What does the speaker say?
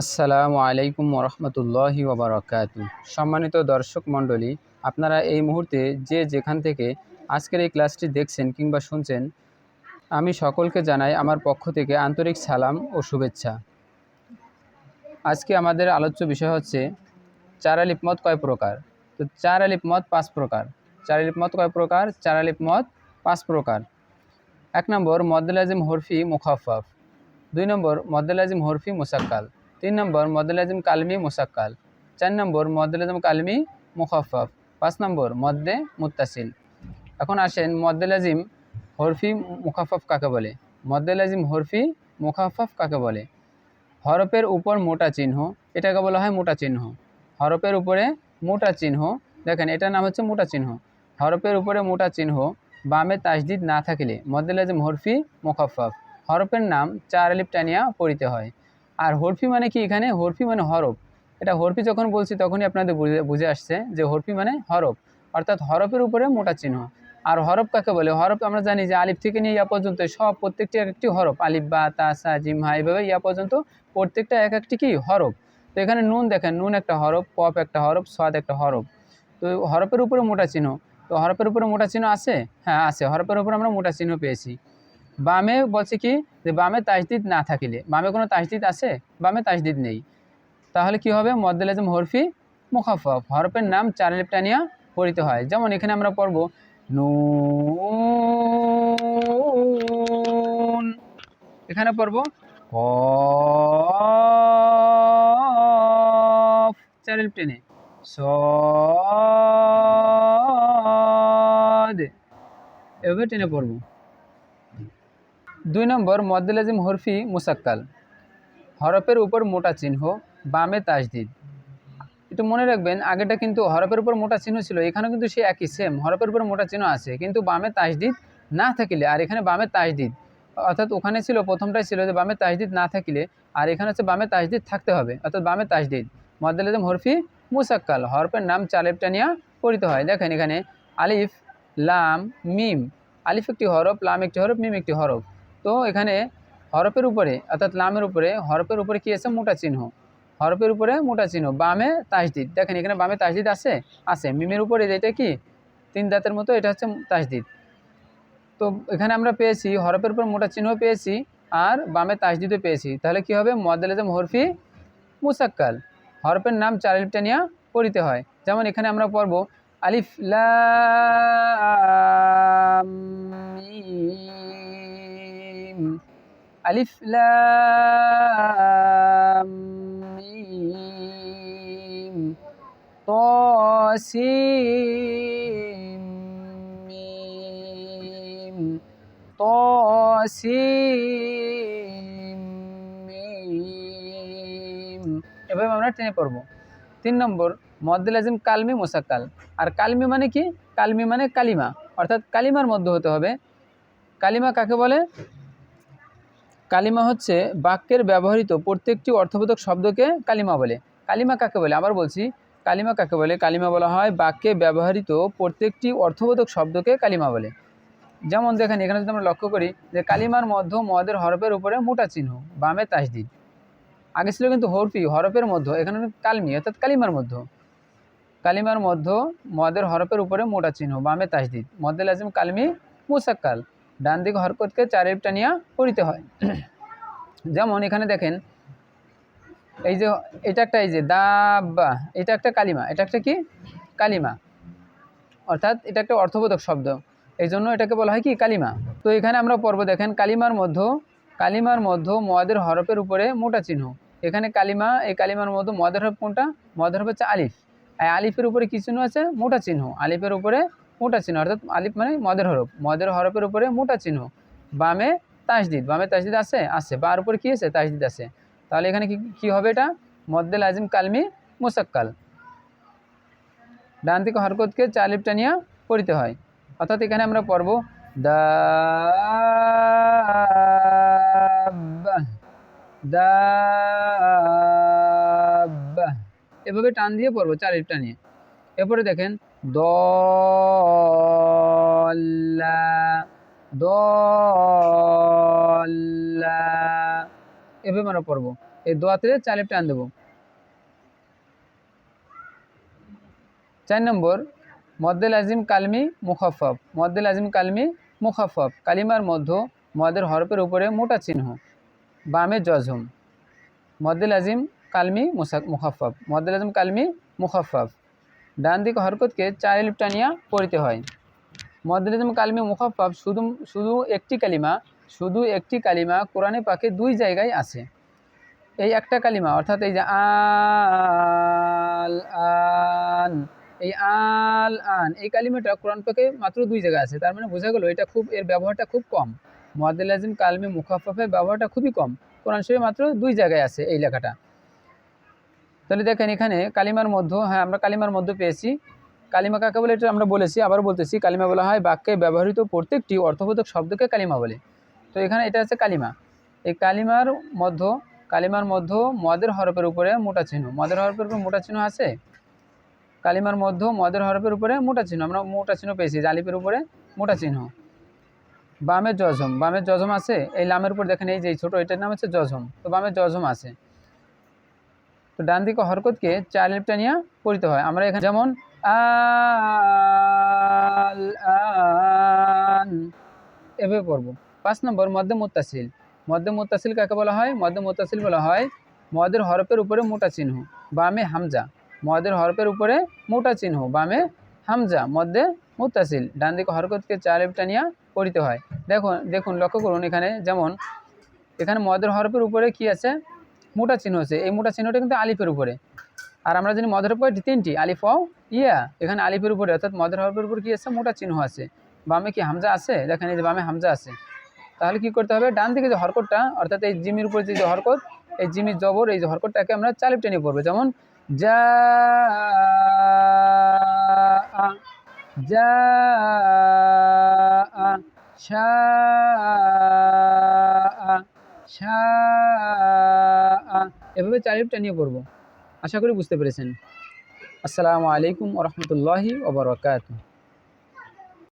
আসসালামু আলাইকুম রহমতুল্লাহি ওবরাকাতু। সম্মানিত দর্শক মণ্ডলী, আপনারা এই মুহূর্তে যে যেখান থেকে আজকের এই ক্লাসটি দেখছেন কিংবা শুনছেন, আমি সকলকে জানাই আমার পক্ষ থেকে আন্তরিক সালাম ও শুভেচ্ছা। আজকে আমাদের আলোচ্য বিষয় হচ্ছে চার আলিপ মত কয় প্রকার? তো চার আলিপ মত পাঁচ প্রকার। চার আলিপ মত কয় প্রকার? চার আলিপ মত পাঁচ প্রকার। এক নম্বর মদ্দুল আজিম হরফি মুখাফাফ দুই নম্বর মদ্দুল আজিম হরফি মুসাক্কাল। তিন নম্বর মদ্দুল আজিম কালমি মুসাক্কাল। চার নম্বর মদ্দুল আজিম কালমি মুখাফাফ পাঁচ নম্বর, মদ্দে মুত্তাসিল। এখন আসেন মদ্দুল আজিম হরফি মুখাফাফ কাকে বলে? মদ্দুল আজিম হরফি মুখাফাফ কাকে বলে? হরফের উপর মোটা চিহ্ন, এটাকে বলা হয় মোটা চিহ্ন। হরফের উপরে মোটা চিহ্ন, দেখেন এটার নাম হচ্ছে মোটা চিহ্ন। হরফের উপরে মোটা চিহ্ন, বামে তাসদিদ না থাকলে মদ্দুল আজিম হরফি মুখাফাফ হরফের নাম চার আলিফ টানিয়া পড়িতে হয়। আর হরফি মানে কি এখানে? হরফি মানে হরফ। এটা হরফি যখন বলছি, তখনই আপনাদের বুঝে আসছে যে হরফি মানে হরফ। অর্থাৎ হরফের উপরে মোটা চিহ্ন। আর হরফ কাকে বলে? হরফ আমরা জানি যে আলিফ থেকে নিয়ে ইয়া পর্যন্ত সব প্রত্যেকটি এক একটি হরফ। আলিফ, বা তাসা জিম, হা এইভাবে ইয়া পর্যন্ত প্রত্যেকটা এক একটি কি? হরফ। তো এখানে নুন দেখেন, নুন একটা হরফ, পপ একটা হরফ, সাদ একটা হরফ। তো হরফের উপরে মোটা চিহ্ন। তো হরফের উপরে মোটা চিহ্ন আছে? হ্যাঁ আছে। হরফের উপরে আমরা মোটা চিহ্ন পেয়েছি। বামে বলছে কি যে বামে তাজদিদ না থাকিলে। বামে কোনো তাজদিদ আছে? বামে তাজদিদ নেই। তাহলে কি হবে? মদ্দুল আজম হরফি মুখাফফ হরফের নাম চার লিপটানিয়া পড়িতে হয়। যেমন এখানে আমরা পড়ব, নুন। এখানে পড়ব, কফ। চার লিপ টেনে। সদ। এভাবে টেনে পড়ব। দুই নম্বর মদ্দুল আজিম হরফি মুসাক্কাল। হরফের উপর মোটা চিহ্ন, বামে তাজদিদ। একটু মনে রাখবেন, আগেটা কিন্তু হরফের উপর মোটা চিহ্ন ছিল, এখানেও কিন্তু সে একই সেম হরফের উপর মোটা চিহ্ন আছে, কিন্তু বামে তাজদিদ না থাকিলে, আর এখানে বামে তাজদিদ। অর্থাৎ ওখানে ছিল, প্রথমটাই ছিল যে বামে তাজদিদ না থাকিলে, আর এখানে হচ্ছে বামে তাজদিদ থাকতে হবে, অর্থাৎ বামে তাজদিদ। মদ্দুল আজিম হরফি মুসাক্কাল, হরফের নাম চালেপটানিয়া পড়িতে হয়। দেখেন এখানে আলিফ, লাম, মিম। আলিফ একটি হরফ, লাম একটি হরফ, মিম একটি হরফ। তো এখানে হরফের উপরে, অর্থাৎ লামের উপরে, হরফের উপরে কি আছে? মোটা চিহ্ন। হরফের উপরে মোটা চিহ্ন। বামে তাসদিদ। দেখেন, এখানে বামে তাসদিদ আছে? আছে। মিমের উপরে যেটা কি? তিন দাঁতের মতো, এটা হচ্ছে তাসদিদ। তো এখানে আমরা পেয়েছি, হরফের উপর মোটা চিহ্ন পেয়েছি, আর বামে তাসদিদও পেয়েছি। তাহলে কি হবে? মদ্দুল আজম হরফি মুসাক্কাল। হরফের নাম চার নিয়ে পড়িতে হয়। যেমন এখানে আমরা পড়ব, আলিফ মিম আলিফ মিম তসিম মিম তসিম মিম। এভাবে আমরা টেনে পড়ব। তিন নম্বর মদ্দুল আজিম কালমি মোসাক্কাল। আর কালমি মানে কি? কালমি মানে কালিমা। অর্থাৎ কালিমার মধ্যে হতে হবে। কালিমা কাকে বলে? কালিমা হচ্ছে বাক্যের ব্যবহৃত প্রত্যেকটি অর্থবোধক শব্দকে কালিমা বলে। কালিমা কাকে বলে? আবার বলছি, কালিমা কাকে বলে? কালিমা বলা হয় বাক্যে ব্যবহৃত প্রত্যেকটি অর্থবোধক শব্দকে কালিমা বলে। যেমন দেখেন, এখানে যদি আমরা লক্ষ্য করি যে কালিমার মধ্য মদের হরফের উপরে মোটা চিহ্ন, বামে তাসদিদ। আগে ছিল কিন্তু হরফি, হরফের মধ্য, এখানে কালমি, অর্থাৎ কালিমার মধ্য। কালিমার মধ্য মদের হরফের উপরে মোটা চিহ্ন, বামে তাসদিদ। মদ্দুল আজিম কালমি মুসাক্কাল। ডান দিকে হরকতকে চার টানিয়া পড়িতে হয়। যেমন এখানে দেখেন, এই যে এটা একটা এই যে দাবা এটা একটা কালিমা, এটা একটা কি? কালিমা। অর্থাৎ এটা একটা অর্থবোধক শব্দ। এই জন্য এটাকে বলা হয় কি? কালিমা। তো এখানে আমরা পর্ব দেখেন, কালিমার মধ্য কালিমার মধ্য মদের হরফের উপরে মোটা চিহ্ন। এখানে কালিমা, এই কালিমার মধ্য মদের হরফ কোনটা? মদের হরফ হচ্ছে আলিফ। আলিফের উপরে কী চিহ্ন আছে? মোটা চিহ্ন। আলিফের উপরে মোটা চিহ্ন, অর্থাৎ আলিফ মানে মদের হরফ। মদের হরফের উপরে মোটা চিহ্ন। বামে তাসদিদ বামে তাসদিদ আছে? আছে। বার উপরে কী আছে? তাসদিদ আছে। তাহলে এখানে কি, কী হবে এটা? মদ্দেল আজিম কালমি মোসাক্কাল। ডান থেকে হরকতকে চালিফ টানিয়া পড়িতে হয়। অর্থাৎ এখানে আমরা পড়ব, দা দা এভাবে টান দিয়ে পড়ব চালিফ টানিয়ে এরপরে দেখেন দল্লা এভাবে আমরা পড়ব। এই দোয়াতে চালিপ টান দেবো। চার নম্বর, মদ্দেল আজিম কালমি মুখাফফ, মদ্দেল আজিম কালমি মুখাফফ, কালিমার মধ্য মদের হরফের উপরে মোটা চিহ্ন, বামে জজম, মদ্দেল আজিম কালমি মুসা- মুখাফফ, মদ্দেল আজিম কালমি মুখাফফ। ডান দিকে হরকতকে চার এলিফ টানিয়া পড়িতে হয়। মদ্দেল আজিম কালমি মুখাফফ শুধু শুধু একটি কালিমা, শুধু একটি কালিমা কোরআনে পাকে দুই জায়গায় আছে। এই একটা কালিমা, অর্থাৎ এই যে আল, আন, এই আল, আন, এই কালিমাটা কোরআন পাকে মাত্র দুই জায়গায় আছে। তার মানে বোঝা গেল এটা খুব, এর ব্যবহারটা খুব কম। মোয়াদ্দেল আজিম কালমি মুখাফফের ব্যবহারটা খুবই কম। কোরআন শরীফে মাত্র দুই জায়গায় আছে এই লেখাটা। তাহলে দেখেন এখানে কালিমার মধ্য হ্যাঁ আমরা কালিমার মধ্য পেয়েছি। কালিমা কাকে বলে? এটা আমরা বলেছি আবার বলতেছি, কালিমা বলা হয় বাক্যে ব্যবহৃত প্রত্যেকটি অর্থবোধক শব্দকে কালিমা বলে। তো এখানে এটা হচ্ছে কালিমা। এই কালিমার মধ্য কালিমার মধ্য মদের হরফের উপরে মোটা চিহ্ন। মদের হরফের উপরে মোটা চিহ্ন আছে? কালিমার মধ্য মদের হরফের উপরে মোটা চিহ্ন। আমরা মোটা চিহ্ন পেয়েছি, জালিপের উপরে মোটা চিহ্ন। বামের জজম বামের জজম আছে? এই লামের উপর দেখেন, এই যে ছোটো, এটার নাম হচ্ছে জজম তো বামের জজম আছে। তো ডান দিকে হরকতকে চার লিপটা নিয়ে পড়িতে হয়। আমরা এখানে যেমন এভাবে পড়ব। পাঁচ নম্বর মধ্যে মুত্তাসিল। মধ্যে মুত্তাসিল কাকে বলা হয়? মধ্যে মুত্তাসিল বলা হয় মদের হরফের উপরে মোটা চিহ্ন, বামে হামজা। মদের হরফের উপরে মোটা চিহ্ন, বামে হামজা। মধ্যে মুত্তাসিল। ডান দিকে হরকতকে চার লিপটা নিয়ে পড়িতে হয়। দেখুন দেখুন, লক্ষ্য করুন এখানে। যেমন, এখানে মদের হরফের উপরে কি আছে? মোটা চিহ্ন আছে। এই মোটা চিহ্নটা কিন্তু আলিফের উপরে। আর আমরা জানি মদের উপরে তিনটি, আলিফ ও ইয়া। এখানে আলিফের উপরে, অর্থাৎ মদের হরফের উপর কি আছে? মোটা চিহ্ন আছে। বামে কি হামজা আছে? দেখেন এই যে বামে হামজা আছে। তাহলে কি করতে হবে? ডান দিকে যে হরকতটা, অর্থাৎ এই জিমির উপরে যে হরকত, এই জিমির জবর, এই যে হরকতটাকে আমরা চালিপ টেনে পড়ব। যেমন, যা যা শা শা এভাবে চারিপটা নিয়ে পড়ব। আশা করি বুঝতে পেরেছেন। আসসালামু আলাইকুম ওরহমতুল্লাহি ওবরাকাতুহ